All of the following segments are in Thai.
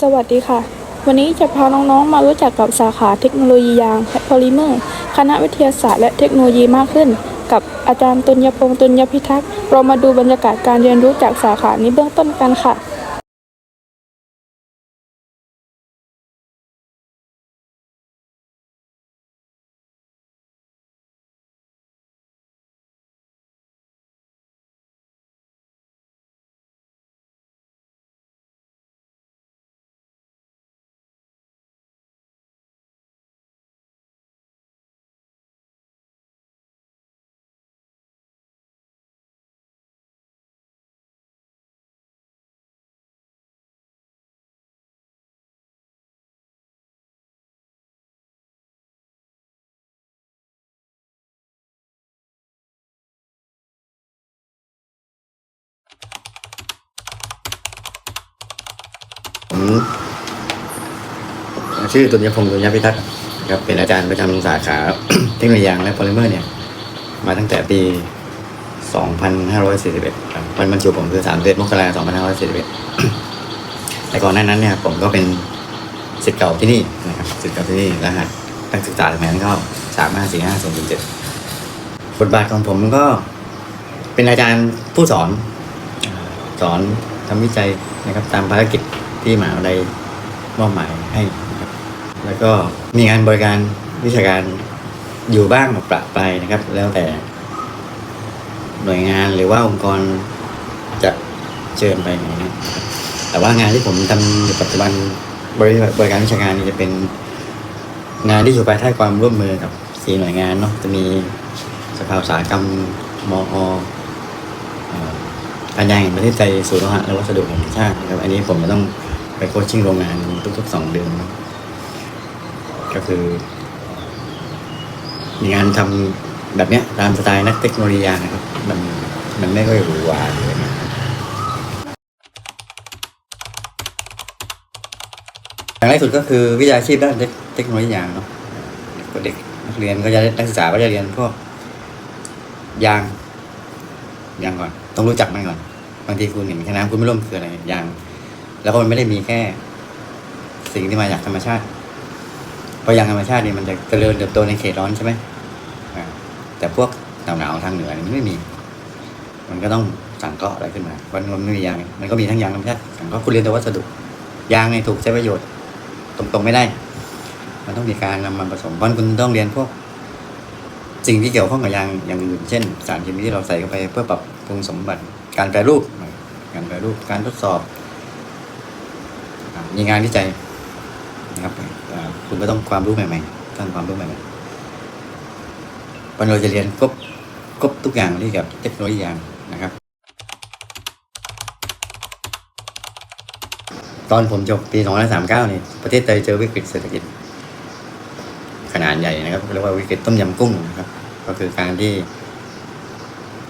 สวัสดีค่ะ วันนี้จะพาน้องๆ มารู้จักกับสาขาเทคโนโลยียางและพอลิเมอร์ คณะวิทยาศาสตร์และเทคโนโลยีมากขึ้น กับอาจารย์ตุลยพงศ์ตุลยพิทักษ์ เรามาดูบรรยากาศการเรียนรู้จากสาขานี้เบื้องต้นกันค่ะ ชื่อตุลยพงศ์ตุลยพิทักษ์ครับเป็นอาจารย์ประจำสาขาเทคโนโลยียางและโพลิเมอร์เนี่ยมาตั้งแต่ปี 2541ครับวันบรรจุผมคือ3เดือนมกราคม2541แต่ก่อนหน้านั้นเนี่ยผมก็เป็นศิษย์เก่าที่นี่นะครับศิษย์เก่าที่นี่รหัสนักศึกษาสมัยนั้นก็สามห้าสี่ห้าศูนย์เจ็ดบทบาทของผมก็เป็นอาจารย์ผู้สอน สอนทำวิจัยนะครับตามภารกิจ ที่มหาวิทยาลัยมอบหมายให้นะครับแล้วก็มีงานบริการวิชาการอยู่บ้างประปรายนะครับ แล้วแต่หน่วยงานหรือว่าองค์กรจะเชิญไปอย่างนี้แต่ว่างานที่ผมทำอยู่ปัจจุบันบริบริการวิชาการนี่จะเป็นงานที่อยู่ภายใต้ความร่วมมือกับสี่หน่วยงานเนาะจะมีสภาอุตสาหกรรมมอออการยางแห่งประเทศไทยศูนย์โลหะและวัสดุแห่งชาตินะครับอันนี้ผมจะต้อง โคชชิ่งโรงงานทุกๆสองเดือนก็คือ มีงานทำแบบเนี้ย ตามสไตล์นักเทคโนโลยียางนะครับ มันมันไม่ค่อยหรูหราเลยนะอย่างแรกสุดก็คือวิชาชีพด้านเทคเทคโนโลยียางเนาะเด็กนักเรียนก็จะนักศึกษาก็จะเรียนพวกยางยางก่อน ต้องรู้จักมันก่อน บางทีคุณเห็นแค่น้ำคุณไม่ร่วมคืออะไรยาง แล้วก็มันไม่ได้มีแค่ สิ่งที่มาจากธรรมชาติ เพราะยางธรรมชาตินี่มันจะเจริญเติบโตในเขตร้อนใช่ไหมแต่พวกหนาวหนาวทางเหนือนี่ไม่มี มันก็ต้องสังเคราะห์อะไรขึ้นมาวันมันไม่มียาง มันก็มีทั้งยางธรรมชาติสังเคราะห์คุณเรียนแต่วัสดุ ยางเนี่ถูกใช้ประโยชน์ ตรงๆไม่ได้ มันต้องมีการนำมาผสมเพราะฉะนั้นคุณต้องเรียนพวกสิ่งที่เกี่ยวข้องกับยางอย่างอื่นเช่น สารเคมีที่เราใส่เข้าไปเพื่อปรับปรุงสมบัติการแปรรูป การแปรรูปการทดสอบ มีงานวิจัยนะครับคุณก็ต้องความรู้ใหม่ๆต้องความรู้ใหม่ๆวันเราจะเรียนครบครบทุกอย่างที่เกี่ยวกับเทคโนโลยีอย่างนะครับ ตอนผมจบปี2539เนี่ยประเทศไทยเจอวิกฤตเศรษฐกิจ ขนาดใหญ่นะครับเรียกว่าวิกฤตต้มยำกุ้งนะครับ ก็คือการที่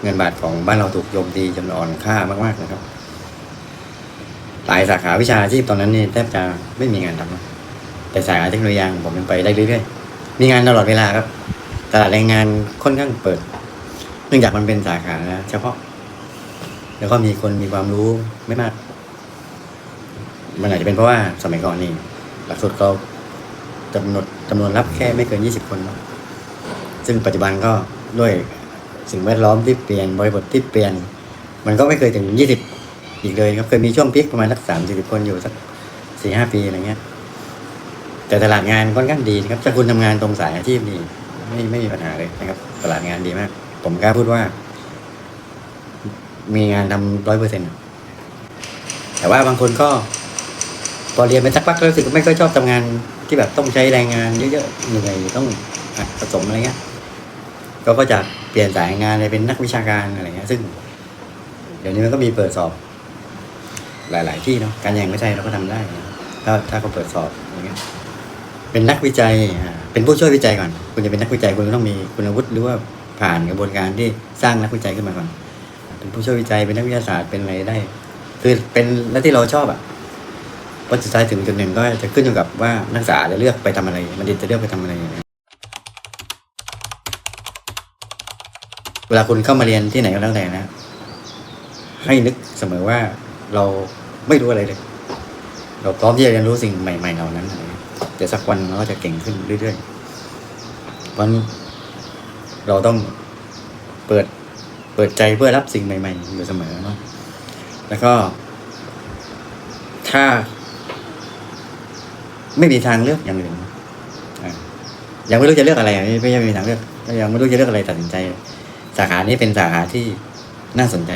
เงินบาทของบ้านเราถูกโจมตีจนอ่อนค่ามากๆนะครับ หลายสาขาวิชาชีพตอนนั้นนี่แทบจะไม่มีงานทำแต่สาขาเทคโนโลยียางผมยังไปได้เรื่อยๆ มีงานตลอดเวลาครับตลาดแรงงานค่อนข้างเปิด เนื่องจากมันเป็นสาขาเฉพาะ แล้วก็มีคนมีความรู้ไม่มาก มันอาจจะเป็นเพราะว่าสมัยก่อนนี่หลักสูตรเขาจำนวนจำนวนรับแค่ไม่เกินยี่สิบคน ซึ่งปัจจุบันก็ด้วยสิ่งแวดล้อมที่เปลี่ยนบริบทที่เปลี่ยน มันก็ไม่เคยถึงยี่สิบ อีกเลยครับเคยมีช่วงพีคประมาณสักสามสี่สิบคนอยู่สักสี่ห้าปีอะไรเงี้ย แต่ตลาดงานค่อนข้างดีนะครับถ้าคุณทำงานตรงสายอาชีพนี่ไม่ไม่มีปัญหาเลยนะครับ ตลาดงานดีมาก ผมกล้าพูดว่า มีงานทำร้อยเปอร์เซ็นต์แต่ว่าบางคนก็ พอเรียนไปสักพักรู้สึกไม่ค่อยชอบทำงานที่แบบต้องใช้แรงงานเยอะๆเหนื่อยต้องอผสมอะไรเงี้ยก็ก็จะเปลี่ยนสายงานเลยเป็นนักวิชาการอะไรเงี้ยซึ่ง เดี๋ยวนี้มันก็มีเปิดสอบ หลาย ๆ ที่เนาะการแย่งไม่ใช่เราก็ทำได้ถ้าถ้าเขาเปิดสอบอะไรเงี้ยเป็นนักวิจัยเป็นผู้ช่วยวิจัยก่อน คุณจะเป็นนักวิจัยคุณต้องมีคุณวุฒิหรือว่าผ่านกระบวนการที่สร้างนักวิจัยขึ้นมาก่อน เป็นผู้ช่วยวิจัยเป็นนักวิทยาศาสตร์เป็นอะไรได้ คือเป็นแล้วที่เราชอบอะพอสุดท้ายถึงจุดหนึ่งก็จะขึ้นอยู่กับว่านักศึกษาจะเลือกไปทำอะไร มันจะเลือกไปทำอะไรเวลาคุณเข้ามาเรียนที่ไหนก็แล้วแต่นะ ให้นึกเสมอว่า เราไม่รู้อะไรเลย เราพร้อมที่จะเรียนรู้สิ่งใหม่ๆเหล่านั้นอะไรเดี๋ยวสักวันเราก็จะเก่งขึ้นเรื่อยๆเพราะเราต้องเปิดเปิดใจเพื่อรับสิ่งใหม่ ๆ อยู่เสมอเนาะแล้วก็ ถ้า ไม่มีทางเลือกอย่างอื่นอะยังไม่รู้จะเลือกอะไรไม่ไม่ไม่มีทางเลือกยังไม่รู้จะเลือกอะไรตัดสินใจ สาขานี้เป็นสาขาที่น่าสนใจ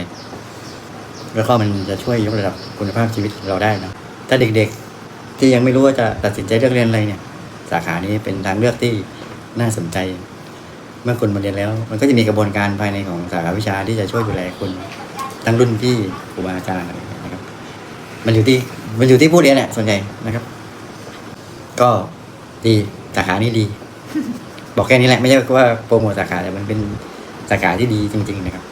แล้วก็มันจะช่วยยกระดับคุณภาพชีวิตเราได้นะถ้าเด็กๆที่ยังไม่รู้ว่าจะตัดสินใจเลือกเรียนอะไรเนี่ย สาขานี้เป็นทางเลือกที่น่าสนใจ เมื่อคุณมาเรียนแล้ว มันก็จะมีกระบวนการภายในของสาขาวิชาที่จะช่วยดูแลคุณทั้งรุ่นพี่ครูบาอาจารย์นะครับ มันอยู่ที่มันอยู่ที่ผู้เรียนแหละส่วนใหญ่นะครับ ก็ดีสาขานี้ดี บอกแค่นี้แหละไม่ใช่ว่าโปรโมทสาขาแต่มันเป็นสาขาที่ดีจริง ๆ นะครับ